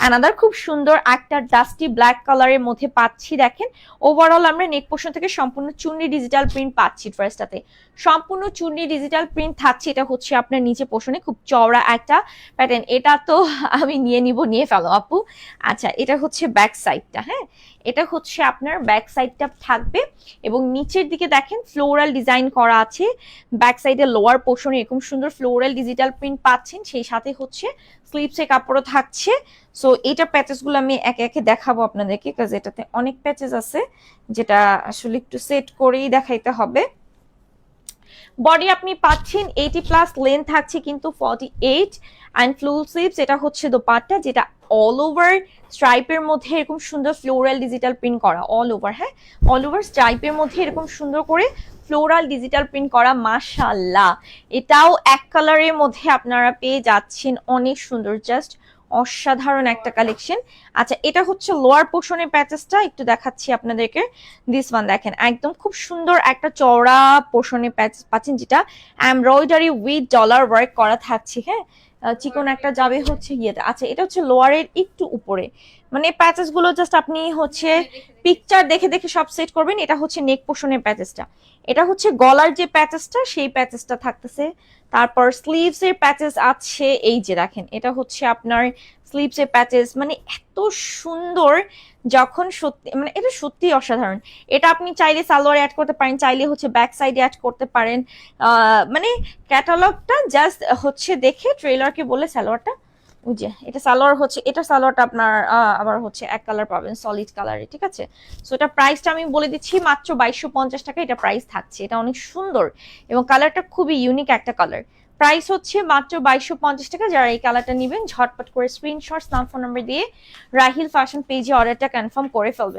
Another খুব সুন্দর একটা ডাস্টি ব্ল্যাক কালারের মধ্যে পাচ্ছি দেখেন। ওভারঅল আমরা নেক পোর্শন থেকে সম্পূর্ণ চুন্নি ডিজিটাল প্রিন্ট পাচ্ছি ড্রেসটাতে সম্পূর্ণ চুন্নি ডিজিটাল প্রিন্ট থাকছে, এটা হচ্ছে আপনার নিচে পোর্শনে খুব চওড়া একটা প্যাটার্ন এটা তো আমি নিয়ে নিব, নিয়ে ফেলো আপু। আচ্ছা এটা হচ্ছে ব্যাক সাইডটা হ্যাঁ? এটা হচ্ছে আপনার ব্যাক সাইডটা থাকবে এবং নিচের দিকে দেখেন ফ্লোরাল ডিজাইন করা আছে। ব্যাক সাইডে লোয়ার পোর্শনে এরকম সুন্দর ফ্লোরাল ডিজিটাল প্রিন্ট পাচ্ছেন, সেই সাথে হচ্ছে স্লিপসে কাপড়ও থাকছে। সো এইটা প্যাচেসগুলো আমি একে একে দেখাবো আপনাদেরকে কাজ এটাতে অনেক প্যাচেস আছে, যেটা আসলে একটু সেট করেই দেখাইতে হবে। বডি আপনি পাচ্ছেন এইটি প্লাস লেন থাকছে কিন্তু ফর্টি এইট অ্যান্ড ফ্লুসিভস এটা হচ্ছে দোপাট্টা, যেটা অল ওভার স্ট্রাইপের মধ্যে এরকম সুন্দর ফ্লোরাল ডিজিটাল প্রিন্ট করা অল ওভার হ্যাঁ? অল ওভার স্ট্রাইপের মধ্যে এরকম সুন্দর করে ফ্লোরাল ডিজিটাল প্রিন্ট করা মাশাল্লাহ এটাও এক কালারের মধ্যে আপনারা পেয়ে যাচ্ছেন অনেক সুন্দর জাস্ট অসাধারণ একটা কালেকশন আচ্ছা এটা হচ্ছে লোয়ার পোর্শনের প্যাচেসটা একটু দেখাচ্ছি আপনাদেরকে। দিস ওয়ান দেখেন, একদম খুব সুন্দর একটা চওড়া পোর্শনের প্যাচেস পাচ্ছেন যেটা এমব্রয়ডারি উইথ ডলার ওয়ার্ক করা থাকছে হ্যাঁ? চিকন একটা যাবে হচ্ছে ইয়েতে আচ্ছা এটা হচ্ছে লোয়ারের একটু উপরে। মানে প্যাচেসগুলো জাস্ট আপনি হচ্ছে পিকচার দেখে দেখে। সব সেট করবেন এটা হচ্ছে নেক পোষণের প্যাচেসটা। এটা হচ্ছে গলার যে প্যাচেসটা সেই প্যাচেসটা থাকতেছে। তারপর স্লিভস এর প্যাচেস আছে এই যে দেখেন এটা হচ্ছে আপনার স্লিভস এর প্যাচেস মানে এত সুন্দর যখন সত্যি মানে এটা সত্যি অসাধারণ। এটা আপনি চাইলে সালোয়ার অ্যাড করতে পারেন, চাইলে হচ্ছে ব্যাক সাইডে অ্যাড করতে পারেন। মানে ক্যাটালগটা জাস্ট হচ্ছে দেখে ট্রেলারকে বলে সালোয়ারটা যে, এটা সালোয়ার হচ্ছে, এটা সালোয়ারটা আপনার আবার হচ্ছে এক কালার পাবেন সলিড কালারে ঠিক আছে? সো এটা প্রাইসটা আমি বলে দিচ্ছি মাত্র বাইশশো পঞ্চাশ টাকা, এটা প্রাইস থাকছে, এটা অনেক সুন্দর। এবং কালারটা খুবই ইউনিক একটা কালার প্রাইস হচ্ছে মাত্র বাইশশো পঞ্চাশ টাকা। যারা এই কালারটা নেবেন, ঝটপট করে স্ক্রিনশট নাম ফোন নাম্বার দিয়ে রাহিল ফ্যাশন পেজে অর্ডারটা কনফার্ম করে ফেলবেন।